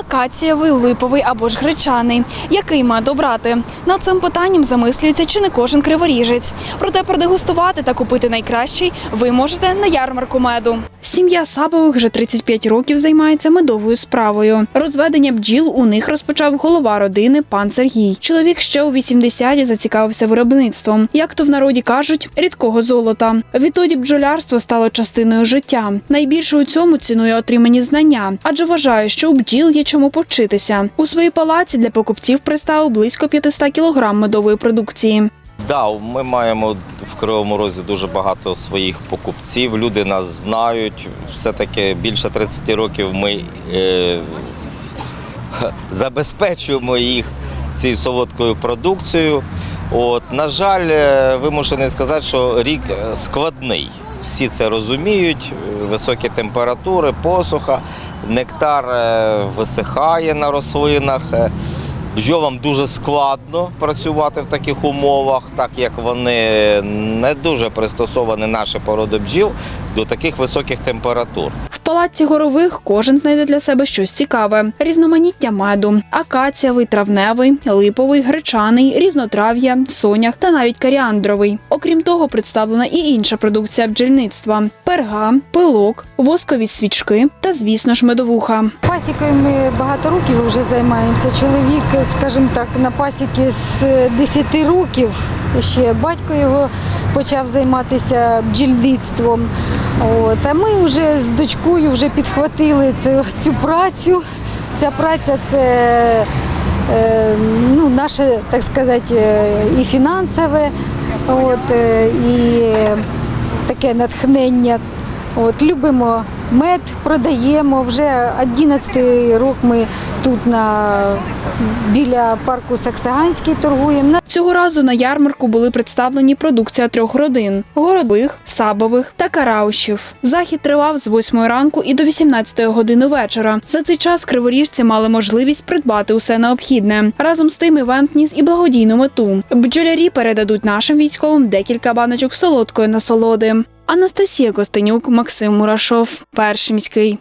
акацієвий, липовий або ж гречаний. Який мед обрати? Над цим питанням замислюється чи не кожен криворіжець. Проте продегустувати та купити найкращий ви можете на ярмарку меду. Сім'я Сабових вже 35 років займається медовою справою. Розведення бджіл у них розпочав голова родини пан Сергій. Чоловік ще у 80-ті зацікавився виробництвом, як то в народі кажуть, рідкого золота. Відтоді бджолярство стало частиною життя. Найбільше у цьому цінує отримані знання, адже вважає, що у бджіл є чому повчитися. У своїй палаці для покупців представив близько 500 кілограм медової продукції. Да, ми маємо Кривому Розі дуже багато своїх покупців. Люди нас знають. Все-таки більше 30 років ми е, забезпечуємо їх цією солодкою продукцією. От, на жаль, е, вимушений сказати, що рік е, складний. Всі це розуміють. Високі температури, посуха, нектар е, висихає на рослинах. Бджолам дуже складно працювати в таких умовах, так як вони не дуже пристосовані наші породи бджіл до таких високих температур. Палаці горових кожен знайде для себе щось цікаве: різноманіття меду, акацієвий, травневий, липовий, гречаний, різнотрав'я, сонях та навіть коріандровий. Окрім того, представлена і інша продукція бджільництва: перга, пилок, воскові свічки та, звісно ж, медовуха. Пасікою ми багато років вже займаємося. Чоловік, скажімо так, на пасіки з 10 років. Ще батько його почав займатися бджільництвом. От. А ми вже з дочкою вже підхватили цю, цю працю. Ця праця це е, ну, наше, так сказати, е, і фінансове, от, е, і таке натхнення. От, любимо мед, продаємо. Вже 11 рік ми тут на, біля парку Саксаганський торгуємо. Цього разу на ярмарку були представлені продукція трьох родин: городових, сабових та караушів. Захід тривав з 8 ранку і до 18 години вечора. За цей час криворіжці мали можливість придбати усе необхідне. Разом з тим івент ніс і благодійну мету. Бджолярі передадуть нашим військовим декілька баночок солодкої насолоди. Анастасія Костенюк, Максим Мурашов, перший міський.